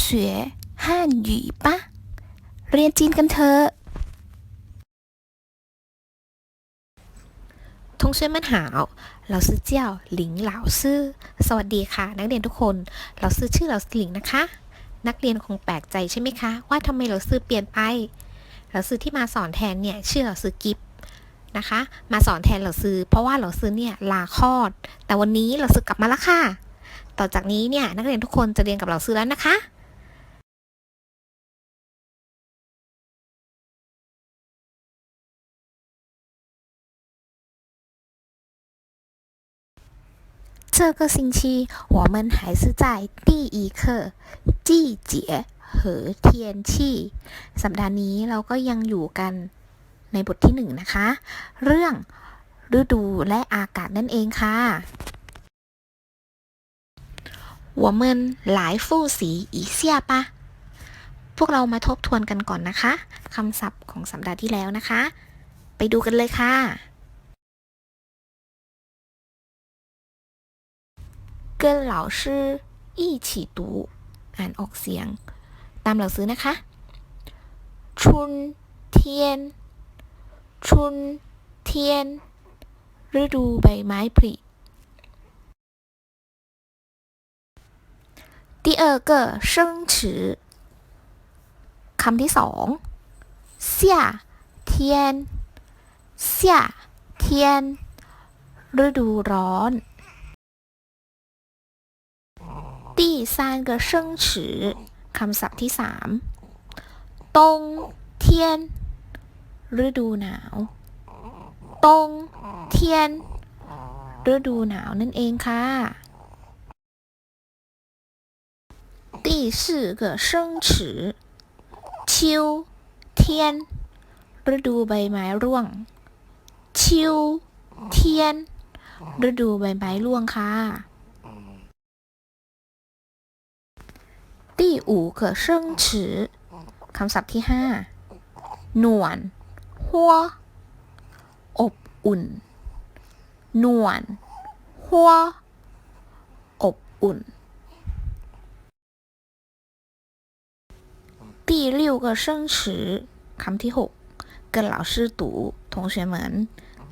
เสือห้าหยีปะ เรียนจีนกันเถอะทงเชื่อมั่หาวเราซื้อเจ้าหลิงเหลาซื่อ สวัสดีค่ะ นักเรียนทุกคน เราซื้อชื่อเราหลิงนะคะ นักเรียนคงแปลกใจใช่ไหมคะ ว่าทำไมเราซื้อเปลี่ยนไป เราซื้อที่มาสอนแทนเนี่ยชื่อเราซื้อกิฟนะคะ มาสอนแทนเราซื้อ เพราะว่าเราซื้อเนี่ยลาคลอด แต่วันนี้เราซื้อกลับมาแล้วค่ะ ต่อจากนี้เนี่ยนักเรียนทุกคนจะเรียนกับเราซื้อแล้วนะคะ 这个星期我们还是在第一课季节和天气สัปดาห์นี้เราก็ยังอยู่กันในบทที่หนึ่งนะคะ เรื่องฤดูและอากาศนั่นเองค่ะ我们来复习一下吧พวกเรามาทบทวนกันก่อนนะคะคำศัพท์ของสัปดาห์ที่แล้วนะคะ ไปดูกันเลยค่ะ 跟老师一起读อ่านออกเสียง ตามหลังสือนะคะ春天春天ฤดูใบไม้ผลิ第二个生词คำที่สอง夏天夏天ฤดูร้อน 第三个生词คำศัพท์ที่สามตงเทียน ฤดูหนาวตงเทียน ฤดูหนาวนั่นเองค่ะตี้สี่เกอเซิชิวเทียน ฤดูใบไม้ร่วง ชิวเทียน ฤดูใบไม้ร่วงค่ะ ตี้อูเก๋เซิงฉืคำศัพท์ที่ห้าหนวนหัว อบอุ่น หนวนหัว อบอุ่นตี้ลิ้เก๋เซิงฉืคำที่หกเกินเหล่าชื่ออ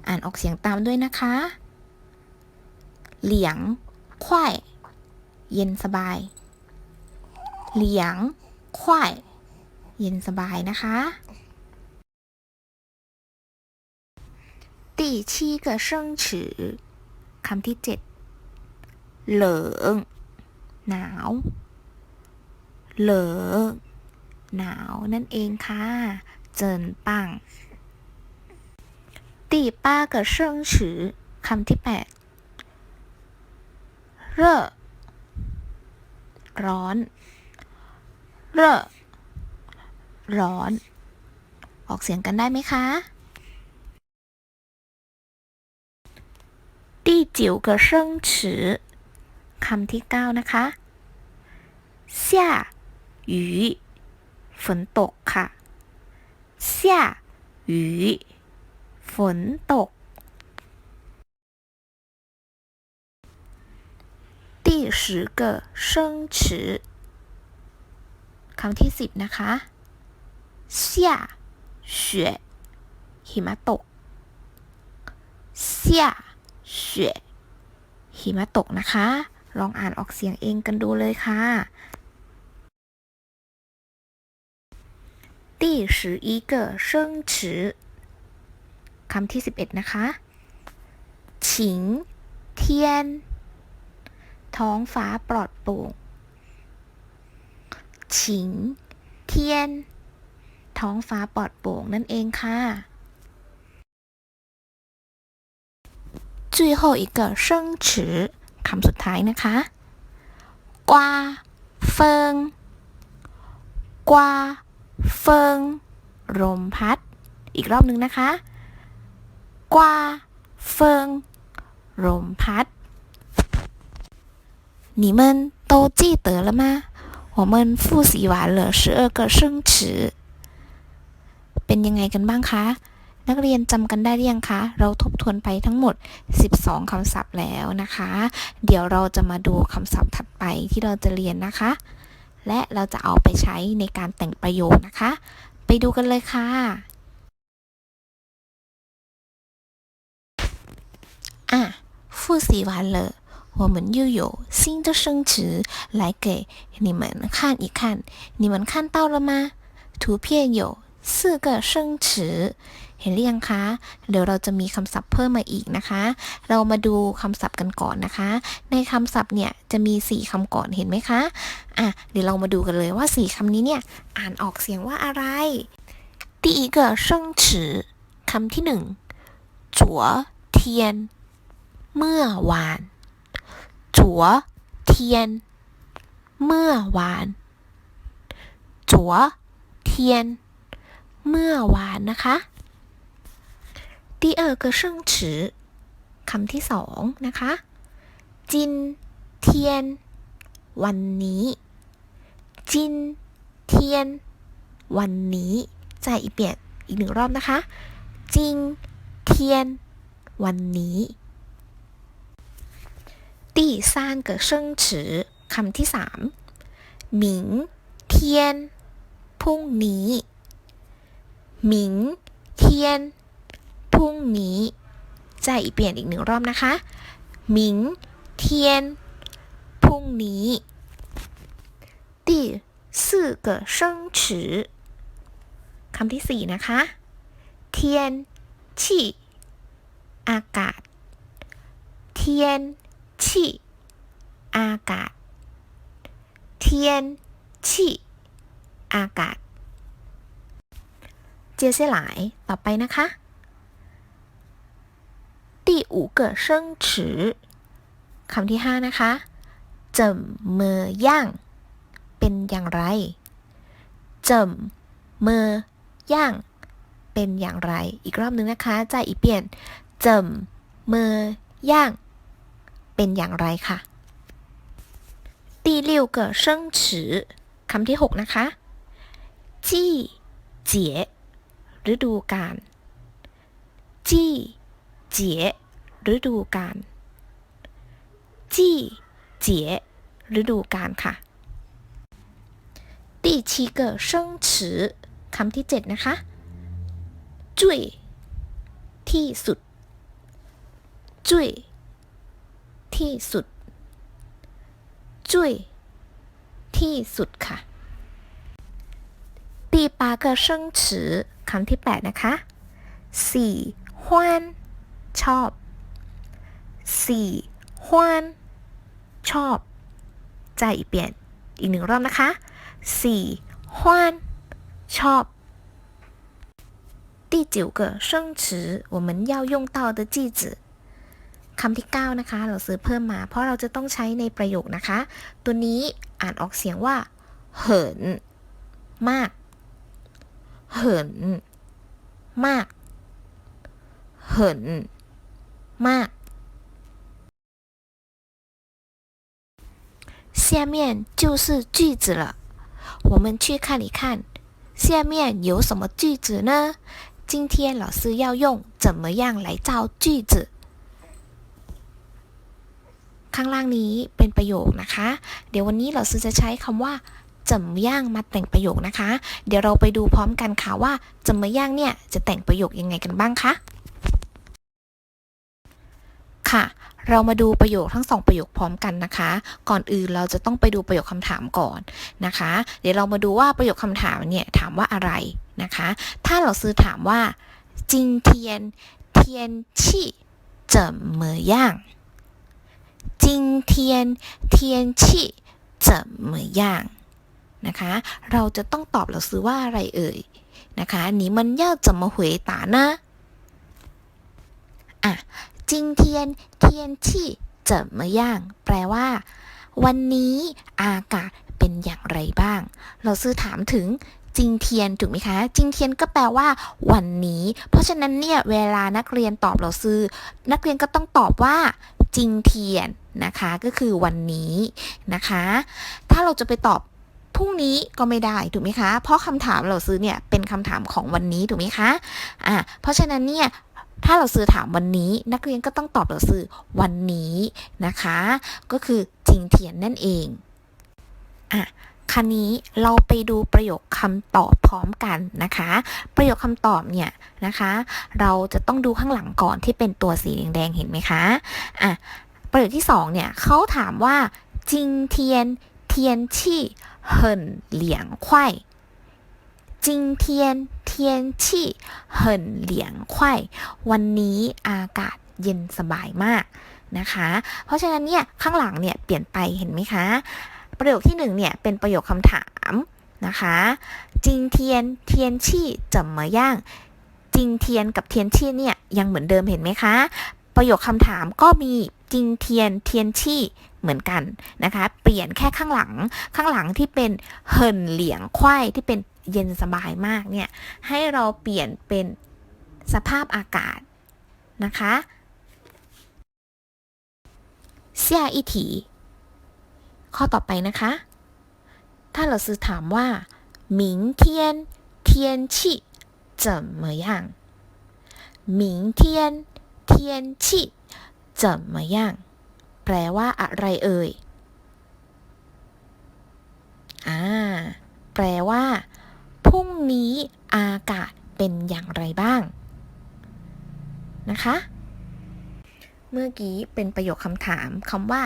อ่านออกเสียงตามด้วยนะคะ เหลียงควายเย็นสบาย เหลียงควายเย็นสบายนะคะตีชี้เกิดเชิงฉือคำที่เจ็ดเหลิงหนาว เหลิงหนาวนั่นเองค่ะ เจินปังตีป้าเกิดเชิงฉือคำที่แปดเร่อร้อน เร่อร้อน ออกเสียงกันได้ไหมคะ第九个生词คำที่เก้านะคะ下雨ฝนตกค่ะ下雨ฝนตก第十个生词 คำที่สิบนะคะเสียเสียหิมะตกเสียเสียหิมะตกนะคะ ลองอ่านออกเสียงเองกันดูเลยค่ะที่สิบเอ็ดเซิงชืคำที่สิบเอ็ดนะคะฉิงเทียน ท้องฟ้าปลอดโปร่ง 晴天ท้องฟ้าปลอดโปร่งนั่นเองค่ะ最后一个生词คำสุดท้ายนะคะกวาเฟิงกวาเฟิงลมพัด อีกรอบหนึ่งนะคะกวาเฟิงลมพัด你们都记得了吗？ 我们复习完了十二个生词เป็นยังไงกันบ้างคะ นักเรียนจำกันได้หรือยังคะ เราทบทวนไปทั้งหมด 12 คำศัพท์แล้วนะคะ เดี๋ยวเราจะมาดูคำศัพท์ถัดไปที่เราจะเรียนนะคะ และเราจะเอาไปใช้ในการแต่งประโยคนะคะ ไปดูกันเลยค่ะ อ่ะ复习完了 我们又有新的生词来给你们看一看，你们看到了吗？图片有四个生词，เห็นหรือยังคะ เดี๋ยวเราจะมีคำศัพท์เพิ่มมาอีกนะคะ เรามาดูคำศัพท์กันก่อนนะคะ ในคำศัพท์เนี่ยจะมี 4คำก่อนเห็นไหมคะ อ่ะ เดี๋ยวเรามาดูกันเลยว่า 4คำนี้เนี่ย อ่านออกเสียงว่าอะไร第一个生词คำที่หนึ่ง昨天เมื่อวาน 昨天เมื่อวาน昨天เมื่อวานนะคะ第二个生词คำที่สองนะคะจินเทียนวันนี้จินเทียนวันนี้再一遍อีกหนึ่งรอบนะคะจิงเทียนวันนี้ ที่สามกิดเชิงฉือคำที่สามหมิพรุ่งนี้หมิพรุ่งนี้จะอีเปลี่ยนอีกหนึ่งรอบนะคะหมิพรุ่งนี้ที่สี่กิดเชิงฉือคำที่สี่นะคะเทียนชี่อากาศ เทียน ชีอากาศ เทียนชีอากาศ接下来ต่อไปนะคะ第五个生词คำที่ห้านะคะ怎么样เป็นอย่างไร怎么样เป็นอย่างไร อีกรอบนึงนะคะ再一遍怎么样เ เป็นอย่างไรค่ะที่ลี้ยเกิดเส้นฉือคำที่ 6 นะคะ จี้เจี๋ยฤดูกาลจี้เจี๋ยฤดูกาลจี้เจี๋ยฤดูกาลค่ะตีชีเกิดเส้นฉือคำที่ 7 นะคะ จุ้ยที่สุด จุ้ย ที่สุดจุ้ยที่สุดค่ะ第八个生词คำที่แปดนะคะสี่ฮวน ชอบสี่ฮวนชอบใจอีกเปลี่ยนอีกหนึ่งรอบนะคะสี่ฮวนชอบ第九个生词我们要用到的句子 คำที่9นะคะ เราซื้อเพิ่มมา เพราะเราจะต้องใช้ในประโยคนะคะ ตัวนี้อ่านออกเสียงว่าเหินมากเหินมากเหินมาก下面就是句子了，我们去看一看，下面有什么句子呢？今天老师要用怎么样来造句子。 ข้างล่างนี้เป็นประโยคนะคะ เดี๋ยววันนี้เราซื้อจะใช้คำว่าจำย่างมาแต่งประโยคนะคะ เดี๋ยวเราไปดูพร้อมกันค่ะว่าจำย่างเนี่ยจะแต่งประโยคยังไงกันบ้างคะค่ะ เรามาดูประโยคทั้งสองประโยคพร้อมกันนะคะ ก่อนอื่นเราจะต้องไปดูประโยคคำถามก่อนนะคะ เดี๋ยวเรามาดูว่าประโยคคำถามเนี่ยถามว่าอะไรนะคะ ถ้าเราซื้อถามว่าจินเทียนเทียนชี่จิเมย่าง 今天天气怎么样นะคะ เราจะต้องตอบเราซื้อว่าอะไรเอ่ยนะคะ你们要怎么回答呢อ่ะ今天天气怎么样แปลว่า วันนี้อากาศเป็นอย่างไรบ้าง เราซื้อถามถึงจิงเทียนถูกไหมคะจิงเทียนก็แปลว่า วันนี้ เพราะฉะนั้นเนี่ยเวลานักเรียนตอบเราซื้อ นักเรียนก็ต้องตอบว่าจิงเทียน นะคะก็คือวันนี้นะคะ ถ้าเราจะไปตอบพรุ่งนี้ก็ไม่ได้ถูกไหมคะ เพราะคำถามเราซื้อเนี่ยเป็นคำถามของวันนี้ถูกไหมคะอะเพราะฉะนั้นเนี่ยถ้าเราซื้อถามวันนี้ นักเรียนก็ต้องตอบเราซื้อวันนี้นะคะ ก็คือจริงเทียนนั่นเองอะคันนี้เราไปดูประโยคคำตอบพร้อมกันนะคะ ประโยคคำตอบเนี่ยนะคะ เราจะต้องดูข้างหลังก่อนที่เป็นตัวสีแดงๆเห็นไหมคะอะ ประโยคที่สองเนี่ยเขาถามว่าจิงเทียนเทียนชี่很凉快今天天气很凉快วันนี้อากาศเย็นสบายมากนะคะ เพราะฉะนั้นเนี่ยข้างหลังเนี่ยเปลี่ยนไปเห็นไหมคะ ประโยคที่หนึ่งเนี่ยเป็นประโยคคำถามนะคะจิงเทียนเทียนชี่怎么样จิงเทียนกับเทียนชี่เนี่ยยังเหมือนเดิมเห็นไหมคะ ประโยคคำถามก็มี จิงเทียนเทียนชี่เหมือนกันนะคะ เปลี่ยนแค่ข้างหลัง ข้างหลังที่เป็นเหินเหลียงควายที่เป็นเย็นสบายมากเนี่ย ให้เราเปลี่ยนเป็นสภาพอากาศนะคะ下一题ข้อต่อไปนะคะ ถ้าเราซื้อถามว่า明天天气怎么样明天天气 怎么样แปลว่าอะไรเอ่ย อ่า แปลว่า พรุ่งนี้อากาศเป็นอย่างไรบ้าง นะคะ เมื่อกี้เป็นประโยคคำถามคำว่า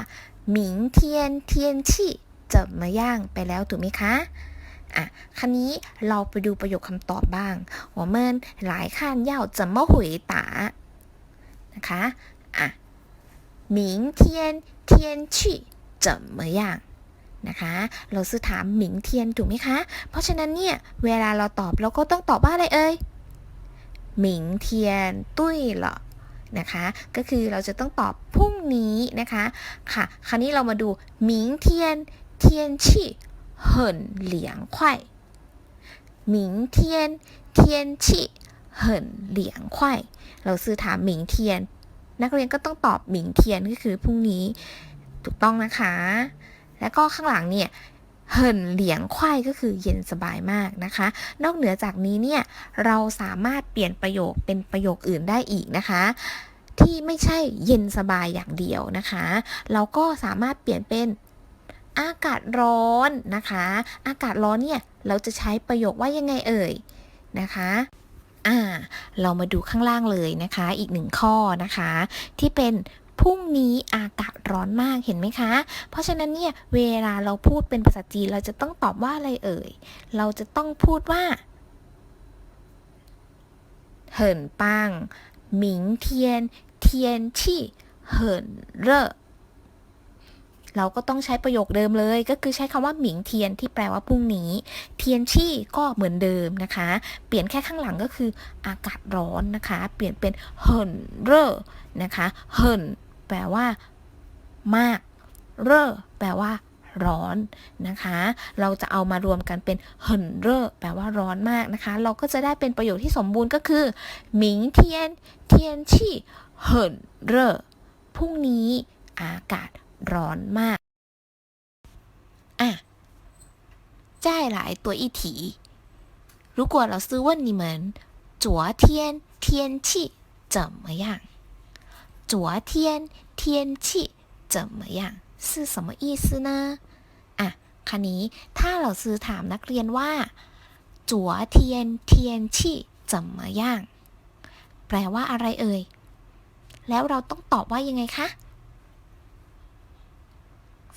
หมิงเทียนเทียนชี่จะมาย่างไปแล้วถูกไหมคะ อ่ะ คันนี้เราไปดูประโยคคำตอบบ้าง我们来看要怎么回答นะคะ อ่ะ 明天天气怎么样นะคะ เราซื้อถามหมิงเทียนถูกไหมคะ เพราะฉะนั้นเนี่ย เวลาเราตอบเราก็ต้องตอบว่าอะไรเอ่ยหมิงเทียนตุ้ยเหรอ นะคะ ก็คือเราจะต้องตอบพรุ่งนี้นะคะ ค่ะ คราวนี้เรามาดู明天天气很凉快明天天气很凉快เราซื้อถามหมิงเทียน นักเรียนก็ต้องตอบหมิงเทียนก็คือพรุ่งนี้ถูกต้องนะคะ แล้วก็ข้างหลังเนี่ยเหินเหลียงควายก็คือเย็นสบายมากนะคะ นอกเหนือจากนี้เนี่ยเราสามารถเปลี่ยนประโยคเป็นประโยคอื่นได้อีกนะคะ ที่ไม่ใช่เย็นสบายอย่างเดียวนะคะ เราก็สามารถเปลี่ยนเป็นอากาศร้อนนะคะ อากาศร้อนเนี่ยเราจะใช้ประโยคว่ายังไงเอ่ยนะคะ อ่า เรามาดูข้างล่างเลยนะคะ อีกหนึ่งข้อนะคะ ที่เป็นพรุ่งนี้อากาศร้อนมากเห็นไหมคะ เพราะฉะนั้นเนี่ยเวลาเราพูดเป็นภาษาจีนเราจะต้องตอบว่าอะไรเอ่ย เราจะต้องพูดว่าเหินปังหมิงเทียน เทียนชี่เหินเร่อ เราก็ต้องใช้ประโยคเดิมเลย ก็คือใช้คำว่าหมิงเทียนที่แปลว่าพรุ่งนี้ เทียนชี่ก็เหมือนเดิมนะคะ เปลี่ยนแค่ข้างหลังก็คืออากาศร้อนนะคะ เปลี่ยนเป็นเหินเร่อนะคะเหินแปลว่ามาก เร่อแปลว่าร้อนนะคะ เราจะเอามารวมกันเป็นเหินเร่อแปลว่าร้อนมากนะคะ เราก็จะได้เป็นประโยคที่สมบูรณ์ก็คือหมิงเทียน เทียนชี่เหินเร่อพรุ่งนี้อากาศ ร้อนมาก อ่ะ再来多一题如果老师问你们昨天天气怎么样昨天天气怎么样是什么意思呢อ่ะคันนี้ถ้าเราซื้อถามนักเรียนว่า昨天天气怎么样แปลว่าอะไรเอ่ย แล้วเราต้องตอบว่ายังไงคะ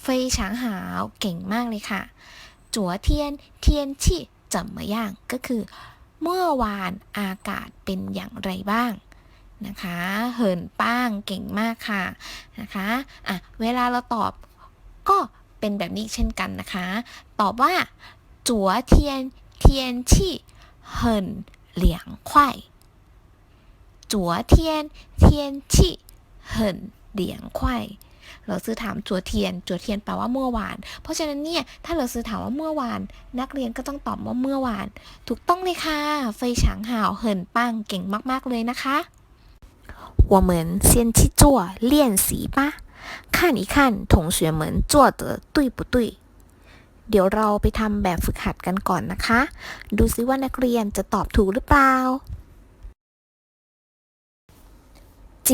非常好เก่งมากเลยค่ะ昨天天气怎么样ก็คือ เมื่อวานอากาศเป็นอย่างไรบ้าง นะคะ เหินป้างเก่งมากค่ะนะคะ อ่ะ เวลาเราตอบก็เป็นแบบนี้เช่นกันนะคะ ตอบว่า昨天天气很凉快昨天天气很凉快เ ราซื้อถามจัวเทียน จัวเทียนแปลว่าเมื่อวาน เพราะฉะนั้นเนี่ย ถ้าเราซื้อถามว่าเมื่อวาน นักเรียนก็ต้องตอบว่าเมื่อวาน ถูกต้องเลยค่ะ เฟยฉางห่าวเหินปังเก่งมากๆเลยนะคะ我们先去做练习吧看一看同学们做的对不对เดี๋ยวเราไปทำแบบฝึกหัดกันก่อนนะคะ ดูซิว่านักเรียนจะตอบถูกหรือเปล่า今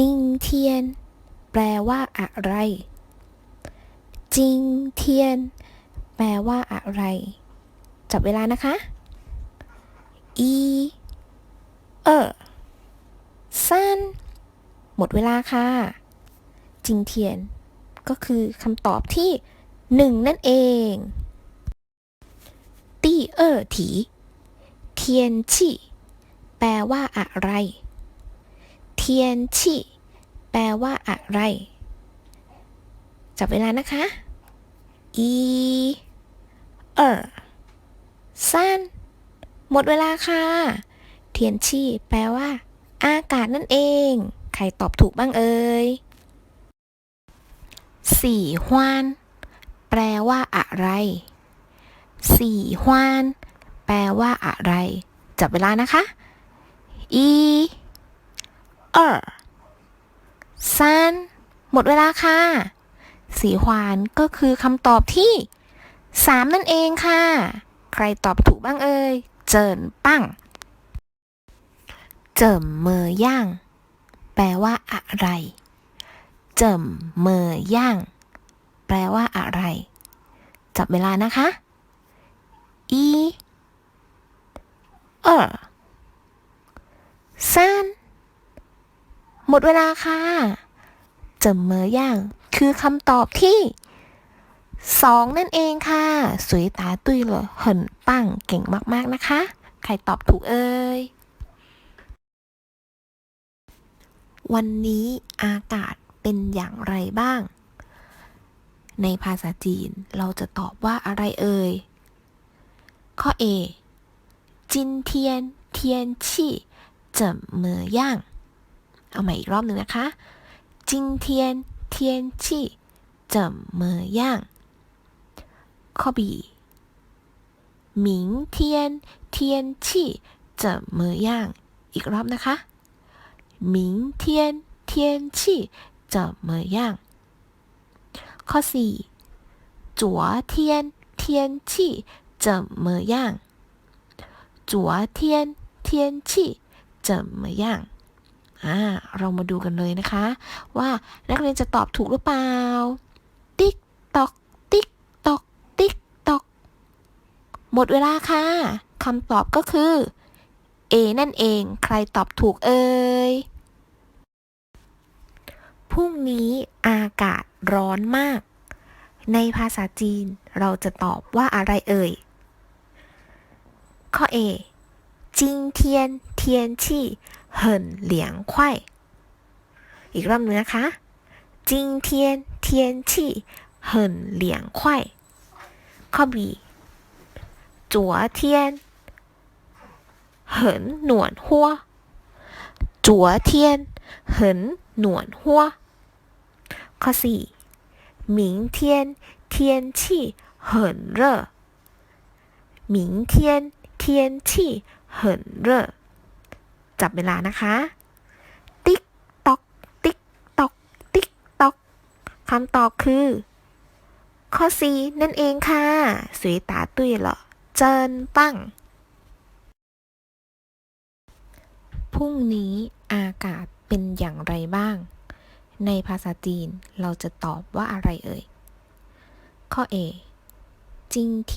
天 แปลว่าอะไรจิงเทียน แปลว่าอะไร จับเวลานะคะอีเออสั้นหมดเวลาค่ะ จิงเทียน ก็คือคำตอบที่หนึ่งนั่นเองตีเออถีเทียนชีแปลว่าอะไร เทียนชี่ แปลว่าอะไร จับเวลานะคะอีเออสั้น หมดเวลาค่ะ เทียนชี่ แปลว่า อากาศนั่นเอง ใครตอบถูกบ้างเอ่ยสี่ฮวนแปลว่าอะไรสี่ฮวนแปลว่าอะไร จับเวลานะคะ อี เออ ซานหมดเวลาค่ะ สีฮวานก็คือคำตอบที่สามนั่นเองค่ะ ใครตอบถูกบ้างเอ่ย เจินปั้ง เจิมเมอย่าง แปลว่าอะไร เจิมเมอย่าง แปลว่าอะไร จับเวลานะคะอีเออซาน หมดเวลาค่ะ เจิมเมอย่าง คือคำตอบที่สองนั่นเองค่ะ สวยตาตุยเลยเหินปังเก่งมากๆนะคะ ใครตอบถูกเอ่ย วันนี้อากาศเป็นอย่างไรบ้าง ในภาษาจีนเราจะตอบว่าอะไรเอ่ย ข้อ A จินเทียนเทียนชี่怎么样 เอาใหม่อีกรอบหนึ่งนะคะจินเทียนเทียนชี่怎么样ข้อ B 明天天气怎么样อีกรอบนะคะ明天天气怎么样ข้อ 4昨天天气怎么样昨天天气怎么样 อ่าเรามาดูกันเลยนะคะ ว่านักเรียนจะตอบถูกหรือเปล่า ติ๊กตอก ติ๊กตอก ติ๊กตอก หมดเวลาค่ะคำตอบก็คือ A นั่นเอง ใครตอบถูกเอ่ยพรุ่งนี้อากาศร้อนมาก ในภาษาจีนเราจะตอบว่าอะไรเอ่ย ข้อ A จินเทียนเทียนชี่ 很凉快อีกรอบหนึงนะคะ今天天气很凉快ข้อ B 昨天很暖和昨天很暖和ข้อ 4明天天气很热明天天气很热 จับเวลานะคะ ติ๊กตอก ติ๊กตอก ติ๊กตอกคำตอบคือ ข้อ 4 นั่นเองค่ะ สวยตาตุ้ยเหรอ เจินปั้ง พรุ่งนี้อากาศเป็นอย่างไรบ้าง ในภาษาจีนเราจะตอบว่าอะไรเอ่ย ข้อ A 今天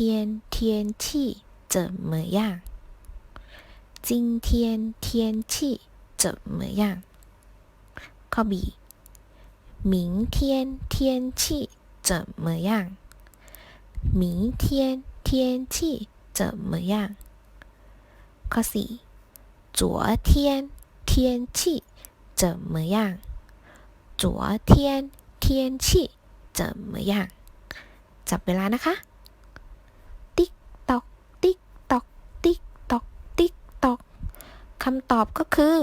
天气怎么样今天天气怎么样ข้อ B 明天天气怎么样明天天气怎么样ข้อ 4昨天天气怎么样昨天天气怎么样จับเวลานะคะ คำตอบก็คือ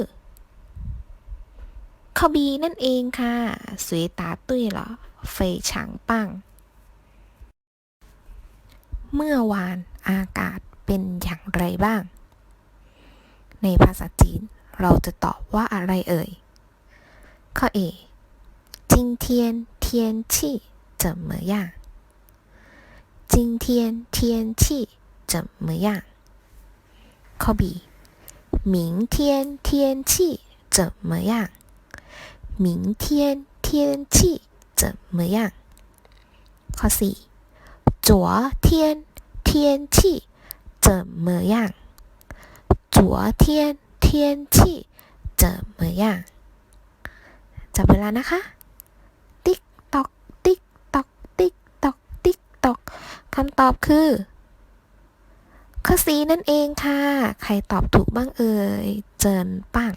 ข้อ B นั่นเองค่ะ สวยตาตุ้ยเหรอ เฟยฉางปัง เมื่อวานอากาศเป็นอย่างไรบ้าง ในภาษาจีนเราจะตอบว่าอะไรเอ่ย ข้อ A 今天天气怎么样今天天气怎么样ข้อ B 明天天气怎么样明天天气怎么样ข้อ 4昨 昨天天气怎么样昨天天气怎么样จับเวลานะคะ ติ๊กตอก ติ๊กตอก ติ๊กตอก ติ๊กตอก คำตอบคือ ข้อสีนั่นเองค่ะ ใครตอบถูกบ้างเอ่ย เจินปัง